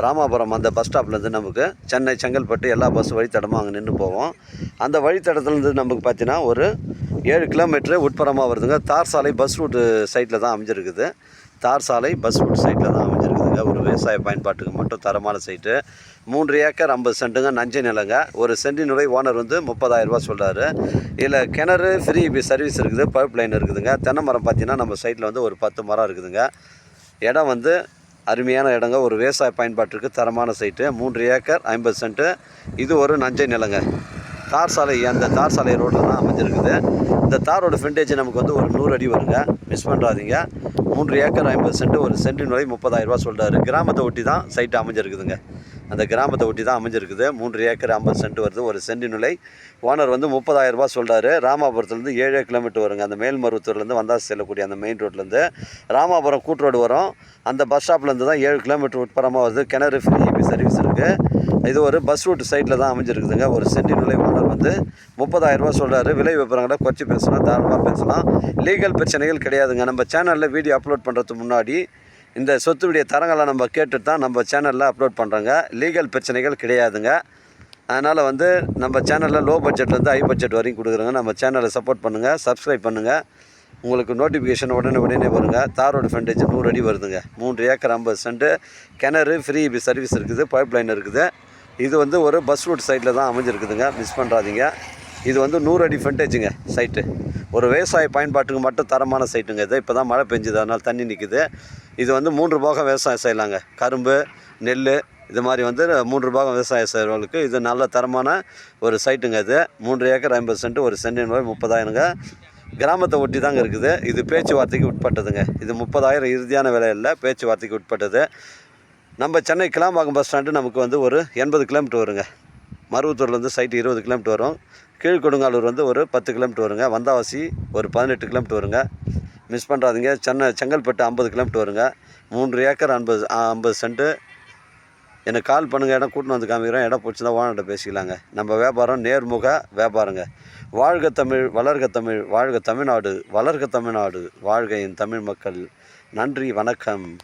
ராமாபுரம் அந்த பஸ் ஸ்டாப்லேருந்து நமக்கு சென்னை செங்கல்பட்டு எல்லா பஸ் வழித்தடமும் அங்கே நின்று போவோம் அந்த வழித்தடத்துலேருந்து நமக்கு பார்த்தீங்கன்னா ஒரு ஏழு கிலோமீட்டரு உட்புறமாக வருதுங்க. தார் சாலை பஸ் ரூட்டு சைட்டில் தான் அமைஞ்சிருக்குது. தார் சாலை பஸ் ரூட் சைட்டில் தான் அமைஞ்சிருக்குதுங்க. ஒரு விவசாய பயன்பாட்டுக்கு மட்டும் தரமான சைட்டு மூன்று ஏக்கர் ஐம்பது சென்ட்டுங்க நஞ்சை நிலங்க. ஒரு சென்டினுடைய ஓனர் வந்து முப்பதாயிரரூபா சொல்கிறாரு இதில் கிணறு ஃப்ரீ சர்வீஸ் இருக்குது பைப் லைன் இருக்குதுங்க. தென்னை மரம் பார்த்தீங்கன்னா நம்ம சைட்டில் வந்து ஒரு பத்து மரம் இருக்குதுங்க. இடம் வந்து அருமையான இடங்க. ஒரு விவசாய பயன்பாட்டிற்கு தரமான சைட்டு. மூன்று ஏக்கர் ஐம்பது சென்ட்டு. இது ஒரு நஞ்சை நிலங்க. தார் சாலை அந்த தார் சாலை ரோட்டில் தான் அமைஞ்சிருக்குது. இந்த தாரோட ஃப்ரண்டேஜ் நமக்கு வந்து ஒரு நூறு அடி வருங்க. மிஸ் பண்ணுறாதீங்க மூன்று ஏக்கர் ஐம்பது சென்ட் ஒரு சென்டின் வரை முப்பதாயிரரூபா சொல்கிறாரு கிராமத்தை ஒட்டி தான் சைட்டு அமைஞ்சிருக்குதுங்க. அந்த கிராமத்தை ஒட்டி தான் அமைஞ்சிருக்குது. மூன்று ஏக்கர் ஐம்பது சென்ட் வருது. ஒரு சென்ட் நிலை. ஓனர் வந்து முப்பதாயிரரூபா சொல்கிறாரு ராமாபுரத்துலேருந்து ஏழு கிலோமீட்டர் வருங்க. அந்த மேல்மருவத்தூர்லேருந்து வந்தால் செல்லக்கூடிய அந்த மெயின் ரோட்லேருந்து ராமாபுரம் கூட்டு ரோடு வரும். அந்த பஸ் ஸ்டாப்லேருந்து தான் ஏழு கிலோமீட்டர் உட்புறமாக வருது. கிணறு ஃப்ரீ சர்வீஸ் இருக்குது இது ஒரு பஸ் ரூட் சைட்டில் தான் அமைஞ்சிருக்குதுங்க. ஒரு சென்டி நிலை ஓனர் வந்து முப்பதாயிரரூபா சொல்கிறாரு விலை விவரங்களை குறைச்சி பேசலாம். தாராளமாக பேசலாம். லீகல் பிரச்சனைகள் கிடையாதுங்க. நம்ம சேனலில் வீடியோ அப்லோட் பண்ணுறதுக்கு முன்னாடி இந்த சொத்துடைய தரங்களை நம்ம கேட்டு தான் நம்ம சேனலில் அப்லோட் பண்ணுறோங்க லீகல் பிரச்சனைகள் கிடையாதுங்க. அதனால் வந்து நம்ம சேனலில் லோ பட்ஜெட்லேருந்து ஹை பட்ஜெட் வரைக்கும் கொடுக்குறோங்க. நம்ம சேனலை சப்போர்ட் பண்ணுங்கள் சப்ஸ்கிரைப் பண்ணுங்கள் உங்களுக்கு நோட்டிஃபிகேஷன் உடனே உடனே வருங்க. தாரோட ஃப்ரண்டேஜ் நூறு அடி வருதுங்க. மூன்று ஏக்கர் ஐம்பது சென்ட்டு கிணறு ஃப்ரீ சர்வீஸ் இருக்குது பைப் லைன் இருக்குது. இது வந்து ஒரு பஸ் ரூட் சைட்டில் தான் அமைஞ்சிருக்குதுங்க. மிஸ் பண்ணுறாதீங்க இது வந்து நூறு அடி ஃப்ரண்டேஜுங்க சைட்டு ஒரு விவசாய பயன்பாட்டுக்கு மட்டும் தரமான சைட்டுங்க இது. இப்போ தான் மழை பெஞ்சுது அதனால் தண்ணி நிற்குது இது வந்து மூன்று போகம் விவசாயம் செய்யலாங்க. கரும்பு நெல் இது மாதிரி வந்து மூன்று பாகம் விவசாயம் செய்கிறவங்களுக்கு இது நல்ல தரமான ஒரு சைட்டுங்க இது. மூன்று ஏக்கர் ஐம்பது சென்ட் ஒரு சென்டின் ரூபாய் முப்பதாயிரங்க. கிராமத்தை ஒட்டி தாங்க இருக்குது. இது பேச்சுவார்த்தைக்கு உட்பட்டதுங்க. இது முப்பதாயிரம் இறுதியான விலையில் பேச்சுவார்த்தைக்கு உட்பட்டது. நம்ம சென்னை கிளாம்பாக்கம் பஸ் ஸ்டாண்டு நமக்கு வந்து ஒரு எண்பது கிலோமீட்டர் வருங்க. மருவத்தூர்லேருந்து சைட்டு இருபது கிலோமீட்டர் வரும். கீழ்கொடுங்காலூர் வந்து ஒரு பத்து கிலோமீட்டர் வருங்க. வந்தாவாசி ஒரு பதினெட்டு கிலோமீட்டர் வருங்க. மிஸ் பண்ணுறாதீங்க சென்னை செங்கல்பட்டு ஐம்பது கிலோமீட்டர் வருங்க. மூன்று ஏக்கர் ஐம்பது ஐம்பது சென்ட்டு எனக்கு கால் பண்ணுங்கள் இடம் கூட்டின்னு வந்து காமிக்கிறோம் இடம் பிடிச்சிருந்தா ஓனர்கிட்ட பேசிக்கலாங்க. நம்ம வியாபாரம் நேர்முக வியாபாரங்க. வாழ்க தமிழ் வளர்க தமிழ் வாழ்க தமிழ்நாடு வளர்க தமிழ்நாடு வாழ்க என் தமிழ் மக்கள். நன்றி வணக்கம்.